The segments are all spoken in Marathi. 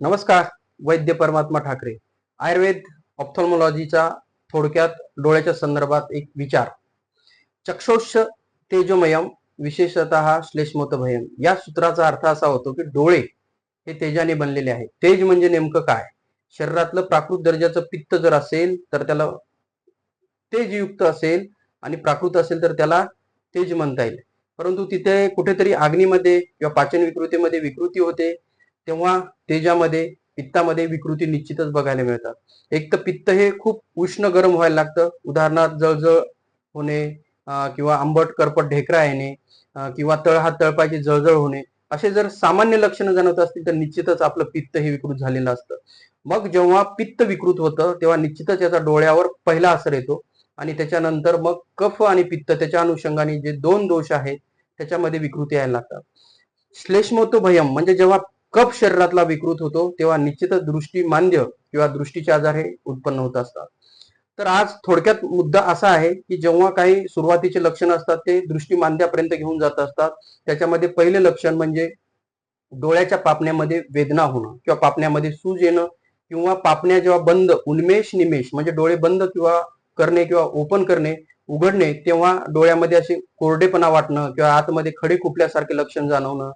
नमस्कार वैद्य परमात्मा ठाकरे. आयुर्वेद ऑप्थॉल्मॉलॉजीचा थोडक्यात डोळ्याच्या संदर्भात एक विचार. चक्षोष तेजोमयम विशेषतः श्लेष्मोतभयम या सूत्राचा अर्थ असा होतो की डोळे हे तेजाने बनलेले आहे तेज म्हणजे नेमकं काय? शरीरातलं प्राकृत दर्जाचं पित्त जर असेल तर त्याला तेजयुक्त असेल आणि प्राकृत असेल तर त्याला तेज म्हणता येईल. परंतु तिथे कुठेतरी अग्नीमध्ये किंवा पाचन विकृतीमध्ये विकृती होते. तेव्हा तेजामध्ये पित्तामध्ये विकृती निश्चितच बघायला मिळतात. एक तर पित्त हे खूप उष्ण गरम व्हायला लागतं. उदाहरणार्थ जळजळ होणे किंवा आंबट करपट ढेकरा येणे किंवा तळ हात तळपायची जळजळ होणे असे जर सामान्य लक्षणं जाणवत असतील तर निश्चितच आपलं पित्त हे विकृत झालेलं असतं. मग जेव्हा पित्त विकृत होतं तेव्हा निश्चितच याचा डोळ्यावर पहिला असर येतो आणि त्याच्यानंतर मग कफ आणि पित्त त्याच्या अनुषंगाने जे दोन दोष आहेत त्याच्यामध्ये विकृती यायला लागतात. श्लेष्मोतो भयम म्हणजे जेव्हा कप शरीरातला विकृत होतो तेव्हा निश्चितच दृष्टी मांद्य किंवा दृष्टीचे आजार हे उत्पन्न होत असतात. तर आज थोडक्यात मुद्दा असा आहे की जेव्हा काही सुरुवातीचे लक्षण असतात ते दृष्टी मांद्यापर्यंत घेऊन जात असतात. त्याच्यामध्ये पहिले लक्षण म्हणजे डोळ्याच्या पापण्यामध्ये वेदना होणं किंवा पापण्यामध्ये सूज येणं किंवा पापण्या जेव्हा बंद उन्मेष निमेष म्हणजे डोळे बंद किंवा करणे किंवा ओपन करणे उघडणे तेव्हा डोळ्यामध्ये असे कोरडेपणा वाटणं किंवा आतमध्ये खडे खुपल्यासारखे लक्षण जाणवणं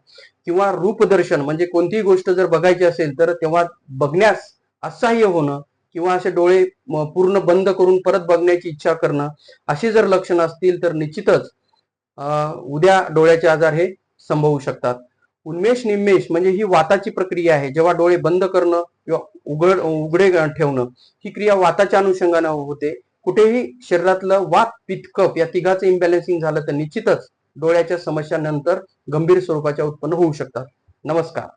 किंवा रूपदर्शन म्हणजे कोणतीही गोष्ट जर बघायची असेल तर तेव्हा बघण्यास असह्य होणं किंवा असे डोळे पूर्ण बंद करून परत बघण्याची इच्छा करणं अशी जर लक्षणं असतील तर निश्चितच उद्या डोळ्याचे आजार हे संभवू शकतात. उन्मेष निमेष म्हणजे ही वाताची प्रक्रिया आहे. जेव्हा डोळे बंद करणं किंवा उघड उघडे ठेवणं ही क्रिया वाताच्या अनुषंगाने होते. कुठेही शरीरातलं वात पित्त कफ या तिघाचं इम्बॅलन्सिंग झालं तर निश्चितच डोळ्याच्या समस्या नंतर गंभीर स्वरूपाच्या उत्पन्न होऊ शकतात. नमस्कार.